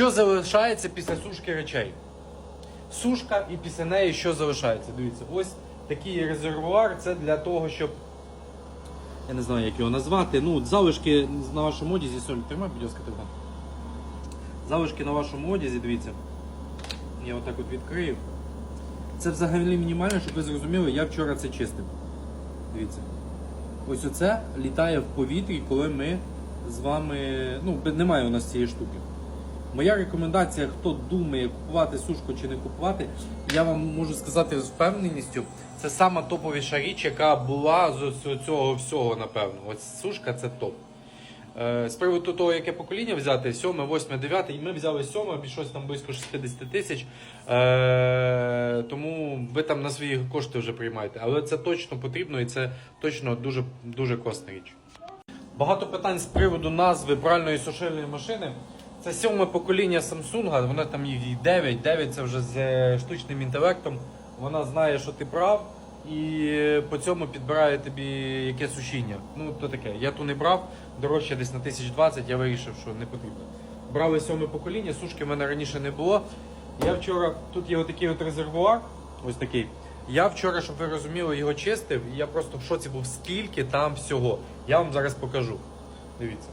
Що залишається після сушки речей? Сушка і після неї що залишається? Дивіться, ось такий резервуар це для того, щоб. Я не знаю, як його назвати. Ну, залишки на вашому одязі, Соль, тримай, будь ласка, телефон. Залишки на вашому одязі, дивіться. Я отак от відкрию. Це взагалі мінімально, щоб ви зрозуміли, я вчора це чистив. Дивіться. Ось оце літає в повітрі, коли ми з вами. Ну, немає у нас цієї штуки. Моя рекомендація, хто думає купувати сушку чи не купувати, я вам можу сказати з впевненістю, це сама топовіша річ, яка була з цього всього, напевно. Ось сушка це топ. Е, З приводу того, яке покоління взяти, 7, 8, 9, і ми взяли 7, обійшлось там близько 60 тисяч. Е, тому ви там на свої кошти вже приймаєте. Але це точно потрібно і це точно дуже, дуже класна річ. Багато питань з приводу назви пральної сушильної машини. Це сьоме покоління Samsung, вона там їх 9, 9 це вже з е, штучним інтелектом. Вона знає, що ти прав, і е, по цьому підбирає тобі яке сушіння. Ну, то таке. Я ту не брав, дорожче десь на 1020, я вирішив, що не потрібно. Брали сьоме покоління, сушки в мене раніше не було. Я вчора, тут є отакий от резервуар, ось такий. Я вчора, щоб ви розуміли, його чистив, і я просто в шоці був, скільки там всього. Я вам зараз покажу. Дивіться.